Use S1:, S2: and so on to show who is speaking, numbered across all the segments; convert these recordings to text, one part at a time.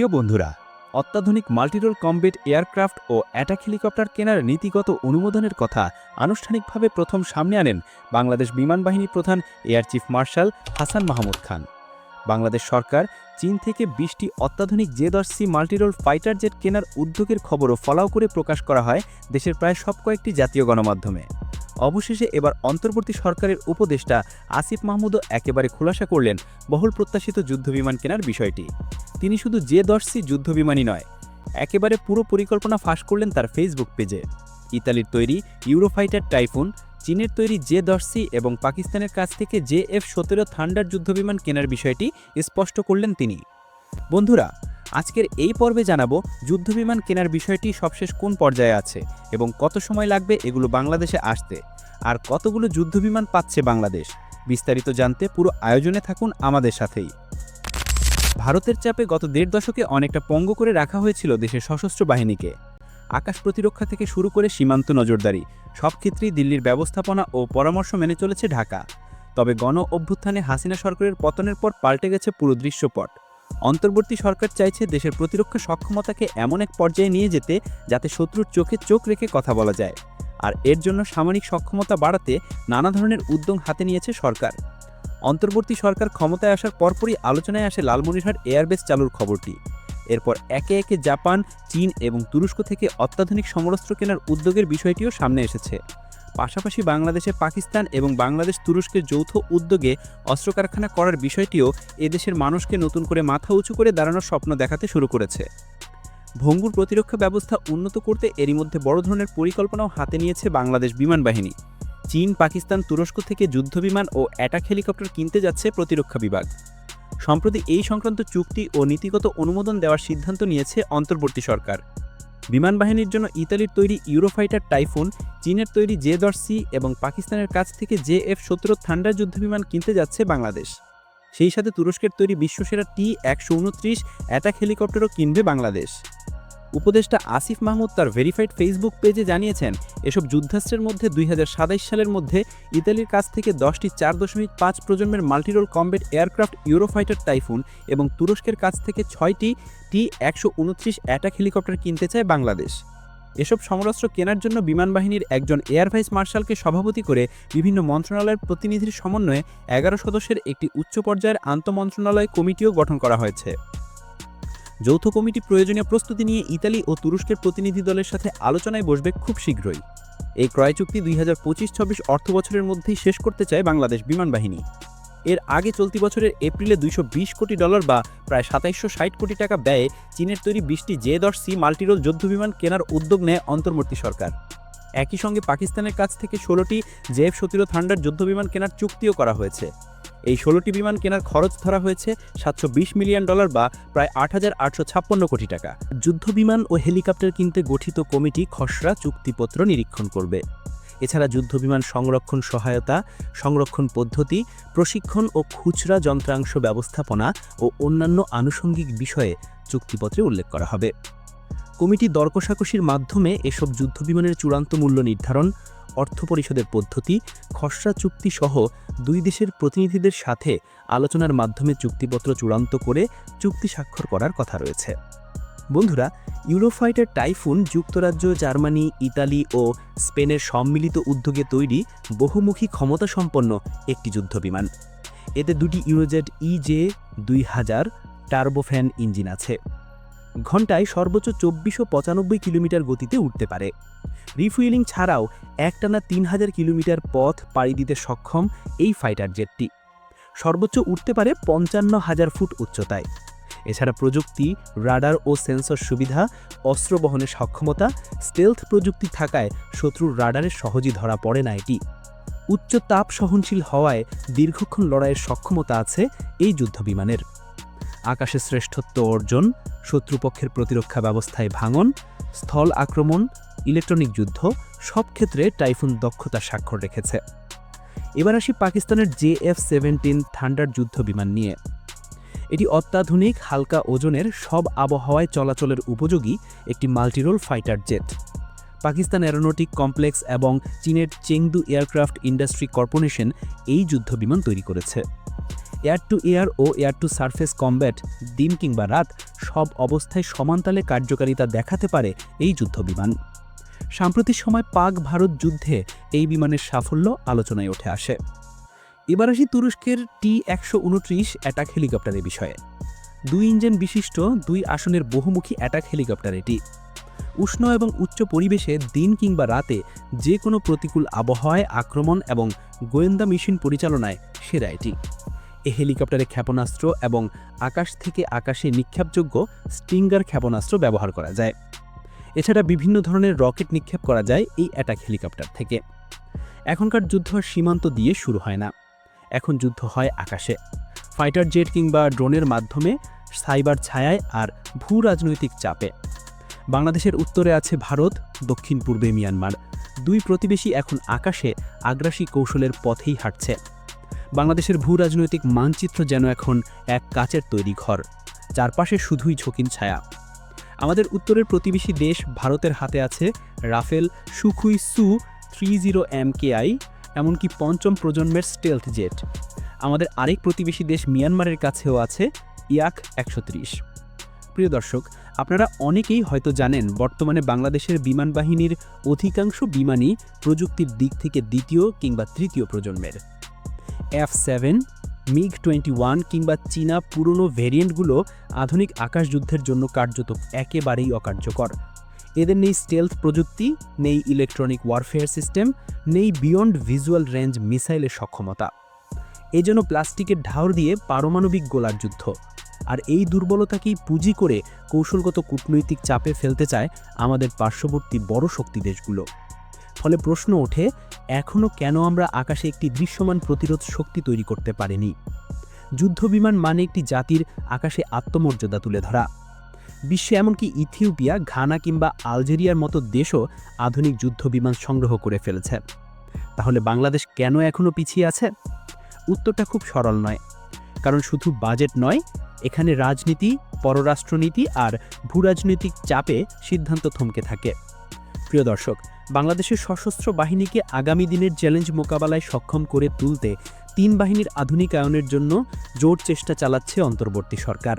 S1: প্রিয় বন্ধুরা, অত্যাধুনিক মাল্টিরোল কমবেট এয়ারক্রাফট ও অ্যাটাক হেলিকপ্টার কেনার নীতিগত অনুমোদনের কথা আনুষ্ঠানিকভাবে প্রথম সামনে আনেন বাংলাদেশ বিমান বাহিনী প্রধান air chief marshal Hasan Mahmud Khan. Bangladesh সরকার চীন থেকে বিশটি অত্যাধুনিক জে দশ সি মাল্টিরোল ফাইটার জেট কেনার উদ্যোগের খবরও ফলাও করে প্রকাশ করা হয় দেশের প্রায় সব কয়েকটি জাতীয় গণমাধ্যমে। অবশেষে এবার অন্তর্বর্তী সরকারের উপদেষ্টা আসিফ মাহমুদও একেবারে খোলাসা করলেন বহুল প্রত্যাশিত যুদ্ধবিমান কেনার বিষয়টি। তিনি শুধু যে দশ যুদ্ধবিমানই নয়, একেবারে পুরো পরিকল্পনা ফাঁস করলেন তার ফেসবুক পেজে ইতালির তৈরি ইউরোফাইটার টাইফুন, চীনের তৈরি জে দশ এবং পাকিস্তানের কাছ থেকে জে এফ সতেরো থান্ডার যুদ্ধবিমান কেনার বিষয়টি স্পষ্ট করলেন তিনি। বন্ধুরা আজকের এই পর্বে জানাব যুদ্ধবিমান কেনার বিষয়টি সবশেষ কোন পর্যায়ে আছে এবং কত সময় লাগবে এগুলো বাংলাদেশে আসতে? আর কতগুলো যুদ্ধবিমান পাচ্ছে বাংলাদেশ? বিস্তারিত জানতে পুরো আয়োজনে থাকুন আমাদের সাথেই। ভারতের চাপে গত দেড় দশকে অনেকটা পঙ্গু করে রাখা হয়েছিল দেশের সশস্ত্র বাহিনীকে। আকাশ প্রতিরক্ষা থেকে শুরু করে সীমান্ত নজরদারি, সব ক্ষেত্রেই দিল্লির ব্যবস্থাপনা ও পরামর্শ মেনে চলেছে ঢাকা। তবে গণ অভ্যুত্থানে হাসিনা সরকারের পতনের পর পাল্টে গেছে পুরো দৃশ্যপট। অন্তর্বর্তী সরকার চাইছে দেশের প্রতিরক্ষা সক্ষমতাকে এমন এক পর্যায়ে নিয়ে যেতে যাতে শত্রুর চোখে চোখ রেখে কথা বলা যায়। আর এর জন্য সামরিক সক্ষমতা বাড়াতে নানা ধরনের উদ্যোগ হাতে নিয়েছে সরকার। অন্তর্বর্তী সরকার ক্ষমতায় আসার পরপরই আলোচনায় আসে লালমনিরহাট এয়ারবেস চালুর খবরটি। এরপর একে একে জাপান, চীন এবং তুরস্ক থেকে অত্যাধুনিক সমরস্ত্র কেনার উদ্যোগের বিষয়টিও সামনে এসেছে। পাশাপাশি বাংলাদেশে পাকিস্তান এবং বাংলাদেশ তুরস্কের যৌথ উদ্যোগে অস্ত্র কারখানা করার বিষয়টিও এদেশের মানুষকে নতুন করে মাথা উঁচু করে দাঁড়ানোর স্বপ্ন দেখাতে শুরু করেছে। ভঙ্গুর প্রতিরক্ষা ব্যবস্থা উন্নত করতে এরই মধ্যে বড় ধরনের পরিকল্পনাও হাতে নিয়েছে বাংলাদেশ বিমান বাহিনী। চীন, পাকিস্তান, তুরস্ক থেকে যুদ্ধবিমান ও অ্যাটাক হেলিকপ্টার কিনতে যাচ্ছে প্রতিরক্ষা বিভাগ। সম্প্রতি এই সংক্রান্ত চুক্তি ও নীতিগত অনুমোদন দেওয়ার সিদ্ধান্ত নিয়েছে অন্তর্বর্তী সরকার। বিমান বাহিনীর জন্য ইতালির তৈরি ইউরোফাইটার টাইফুন, চীনের তৈরি জে দশ সি এবং পাকিস্তানের কাছ থেকে জে এফ সতেরো থান্ডার যুদ্ধবিমান কিনতে যাচ্ছে বাংলাদেশ। সেই সাথে তুরস্কের তৈরি বিশ্বসেরা টি একশো উনত্রিশ অ্যাটাক হেলিকপ্টারও কিনবে বাংলাদেশ। উপদেষ্টা আসিফ মাহমুদ তার ভেরিফাইড ফেসবুক পেজে জানিয়েছেন, এসব যুদ্ধাস্ত্রের মধ্যে দুই সালের মধ্যে ইতালির কাছ থেকে দশটি চার দশমিক পাঁচ প্রজন্মের multirole combat aircraft Eurofighter Typhoon এবং তুরস্কের কাছ থেকে ছয়টি টি একশো উনত্রিশ অ্যাটাক হেলিকপ্টার কিনতে চায় বাংলাদেশ। এসব সমরাস্ত্র কেনার জন্য বিমান বাহিনীর একজন এয়ার ভাইস মার্শালকে সভাপতি করে বিভিন্ন মন্ত্রণালয়ের প্রতিনিধির সমন্বয়ে এগারো সদস্যের একটি উচ্চ পর্যায়ের আন্তঃমন্ত্রণালয় কমিটিও গঠন করা হয়েছে। যৌথ কমিটি প্রয়োজনীয় প্রস্তুতি নিয়ে ইতালি ও তুরস্কের প্রতিনিধি দলের সাথে আলোচনায় বসবে খুব শীঘ্রই। এই ক্রয় চুক্তি দুই হাজার পঁচিশ ছাব্বিশ অর্থ বছরের মধ্যেই শেষ করতে চায় বাংলাদেশ বিমান বাহিনী। এর আগে চলতি বছরের এপ্রিলে দুইশো বিশ কোটি ডলার বা প্রায় সাতাইশশো ষাট কোটি টাকা ব্যয়ে চীনের তৈরি বিশটি জে দশ সি মাল্টিরোল যুদ্ধবিমান কেনার উদ্যোগ নেয় অন্তর্বর্তী সরকার। একই সঙ্গে পাকিস্তানের কাছ থেকে ষোলোটি জেএফ সতেরো থান্ডার যুদ্ধবিমান কেনার চুক্তিও করা হয়েছে। এই ষোলোটি বিমান কেনার খরচ ধরা হয়েছে সাতশো বিশ মিলিয়ন ডলার বা প্রায় আট হাজার আটশো ছাপ্পান্ন কোটি টাকা। যুদ্ধ বিমান ও হেলিকপ্টার কিনতে গঠিত কমিটি খসড়া চুক্তিপত্র নিরীক্ষণ করবে। এছাড়া যুদ্ধবিমান সংরক্ষণ সহায়তা, সংরক্ষণ পদ্ধতি, প্রশিক্ষণ ও খুচরা যন্ত্রাংশ ব্যবস্থাপনা ও অন্যান্য আনুষঙ্গিক বিষয়ে চুক্তিপত্রে উল্লেখ করা হবে। কমিটি দরকষাকষির মাধ্যমে এসব যুদ্ধবিমানের চূড়ান্ত মূল্য নির্ধারণ, অর্থ পরিষদের পদ্ধতি, খসড়া চুক্তি সহ দুই দেশের প্রতিনিধিদের সাথে আলোচনার মাধ্যমে চুক্তিপত্র চূড়ান্ত করে চুক্তি স্বাক্ষর করার কথা রয়েছে। বন্ধুরা, ইউরোফাইটার টাইফুন যুক্তরাজ্য, জার্মানি, ইতালি ও স্পেনের সম্মিলিত উদ্যোগে তৈরি বহুমুখী ক্ষমতাসম্পন্ন একটি যুদ্ধবিমান। এতে দুটি ইউরোজেট ইজে দুই হাজার টার্বোফ্যান ইঞ্জিন আছে। ঘন্টায় সর্বোচ্চ চব্বিশশো পঁচানব্বই কিলোমিটার গতিতে উঠতে পারে। রিফুয়েলিং ছাড়াও একটানা তিন হাজার কিলোমিটার পথ পাড়ি দিতে সক্ষম এই ফাইটার জেটটি। সর্বোচ্চ উঠতে পারে পঞ্চান্ন হাজার ফুট উচ্চতায়। এছাড়া প্রযুক্তি, রাডার ও সেন্সর সুবিধা, অস্ত্র বহনের সক্ষমতা, স্টেলথ প্রযুক্তি থাকায় শত্রুর রাডারে সহজেই ধরা পড়ে না এটি। উচ্চ তাপ সহনশীল হওয়ায় দীর্ঘক্ষণ লড়াইয়ের সক্ষমতা আছে এই যুদ্ধবিমানের। আকাশে শ্রেষ্ঠত্ব অর্জন শত্রুপক্ষের প্রতিরক্ষা ব্যবস্থায় ভাঙন, স্থল আক্রমণ, ইলেকট্রনিক যুদ্ধ, সব ক্ষেত্রে টাইফুন দক্ষতা স্বাক্ষর রেখেছে। এবার আসি পাকিস্তানের জে এফ সেভেন্টিন থান্ডার যুদ্ধ বিমান নিয়ে। এটি অত্যাধুনিক, হালকা ওজনের, সব আবহাওয়ায় চলাচলের উপযোগী একটি multirole fighter jet. Pakistan aeronautic complex এবং চীনের চেংদু এয়ারক্রাফট ইন্ডাস্ট্রি কর্পোরেশন এই যুদ্ধ বিমান তৈরি করেছে। এয়ার টু এয়ার ও এয়ার টু সারফেস কমব্যাট, দিন কিংবা রাত, সব অবস্থায় সমানতালে কার্যকারিতা দেখাতে পারে এই যুদ্ধবিমান। সাম্প্রতিক সময় পাক ভারত যুদ্ধে এই বিমানের সাফল্য আলোচনায় উঠে আসে। এবার আসি তুরস্কের টি একশো উনত্রিশ অ্যাটাক হেলিকপ্টারের বিষয়ে। দুই ইঞ্জিন বিশিষ্ট দুই আসনের বহুমুখী অ্যাটাক হেলিকপ্টার এটি। উষ্ণ এবং উচ্চ পরিবেশে দিন কিংবা রাতে যে কোনো প্রতিকূল আবহাওয়ায় আক্রমণ এবং গোয়েন্দা মিশন পরিচালনায় সেরা এটি। এ হেলিকপ্টারে ক্ষেপণাস্ত্র এবং আকাশ থেকে আকাশে নিক্ষেপযোগ্য স্টিঙ্গার ক্ষেপণাস্ত্র ব্যবহার করা যায়। এছাড়া বিভিন্ন ধরনের রকেট নিক্ষেপ করা যায় এই অ্যাটাক হেলিকপ্টার থেকে। এখনকার যুদ্ধ সীমান্ত দিয়ে শুরু হয় না। এখন যুদ্ধ হয় আকাশে। ফাইটার জেট কিংবা ড্রোনের মাধ্যমে, সাইবার ছায়ায় আর ভূ রাজনৈতিক চাপে। বাংলাদেশের উত্তরে আছে ভারত দক্ষিণ পূর্বে মিয়ানমার। দুই প্রতিবেশী এখন আকাশে আগ্রাসী কৌশলের পথেই হাঁটছে। বাংলাদেশের ভূ রাজনৈতিক মানচিত্র যেন এখন এক কাচের তৈরি ঘর, চারপাশে শুধুই ঝোঁকিন ছায়া। আমাদের উত্তরের প্রতিবেশী দেশ ভারতের হাতে আছে রাফেল সুখুই সু থ্রি জিরো এম কেআই এমনকি পঞ্চম প্রজন্মের স্টেলথ জেট। আমাদের আরেক প্রতিবেশী দেশ মিয়ানমারের কাছেও আছে ইয়াক একশো ত্রিশ। প্রিয় দর্শক, আপনারা অনেকেই হয়তো জানেন বর্তমানে বাংলাদেশের বিমান বাহিনীর অধিকাংশ বিমানই প্রযুক্তির দিক থেকে দ্বিতীয় কিংবা তৃতীয় প্রজন্মের। F seven MiG twenty one কিংবা চীনা পুরনো ভেরিয়েন্টগুলো আধুনিক আকাশযুদ্ধের জন্য কার্যত একেবারেই অকার্যকর। এদের নেই স্টেলথ প্রযুক্তি, নেই ইলেকট্রনিক ওয়ারফেয়ার সিস্টেম নেই বিয়ন্ড ভিজুয়াল রেঞ্জ মিসাইলের সক্ষমতা। এজন্য প্লাস্টিকের ঢাউর দিয়ে পারমাণবিক গোলার যুদ্ধ। আর এই দুর্বলতাকেই পুঁজি করে কৌশলগত কূটনৈতিক চাপে ফেলতে চায় আমাদের পার্শ্ববর্তী বড় শক্তি দেশগুলো। ফলে প্রশ্ন ওঠে এখনও কেন আমরা আকাশে একটি দৃশ্যমান প্রতিরোধ শক্তি তৈরি করতে পারিনি? যুদ্ধবিমান মানে একটি জাতির আকাশে আত্মমর্যাদা তুলে ধরা। বিশ্বে এমনকি ইথিওপিয়া, ঘানা কিংবা আলজেরিয়ার মতো দেশও আধুনিক যুদ্ধবিমান সংগ্রহ করে ফেলেছে। তাহলে বাংলাদেশ কেন এখনও পিছিয়ে আছে? উত্তরটা খুব সরল নয়। কারণ শুধু বাজেট নয়, এখানে রাজনীতি, পররাষ্ট্রনীতি আর ভূরাজনৈতিক চাপে সিদ্ধান্ত থমকে থাকে। প্রিয় দর্শক, বাংলাদেশের সশস্ত্র বাহিনীকে আগামী দিনের চ্যালেঞ্জ মোকাবেলায় সক্ষম করে তুলতে তিন বাহিনীর আধুনিকায়নের জন্য জোর চেষ্টা চালাচ্ছে অন্তর্বর্তী সরকার।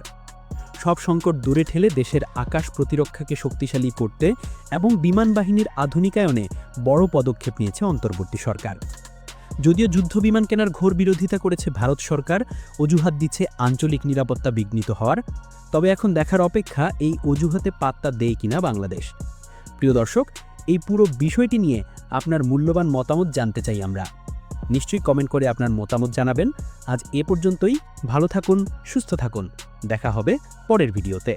S1: সব সংকট দূরে ঠেলে দেশের আকাশ প্রতিরক্ষাকে শক্তিশালী করতে এবং বিমান বাহিনীর আধুনিকায়নে বড় পদক্ষেপ নিয়েছে অন্তর্বর্তী সরকার। যদিও যুদ্ধ বিমান কেনার ঘোর বিরোধিতা করেছে ভারত সরকার, অজুহাত দিচ্ছে আঞ্চলিক নিরাপত্তা বিঘ্নিত হওয়ার, তবে এখন দেখার অপেক্ষা এই অজুহাতে পাত্তা দেয় কিনা বাংলাদেশ। প্রিয় দর্শক, এই পুরো বিষয়টি নিয়ে আপনার মূল্যবান মতামত জানতে চাই আমরা। নিশ্চয়ই কমেন্ট করে আপনার মতামত জানাবেন। আজ এ পর্যন্তই, ভালো থাকুন, সুস্থ থাকুন। দেখা হবে পরের ভিডিওতে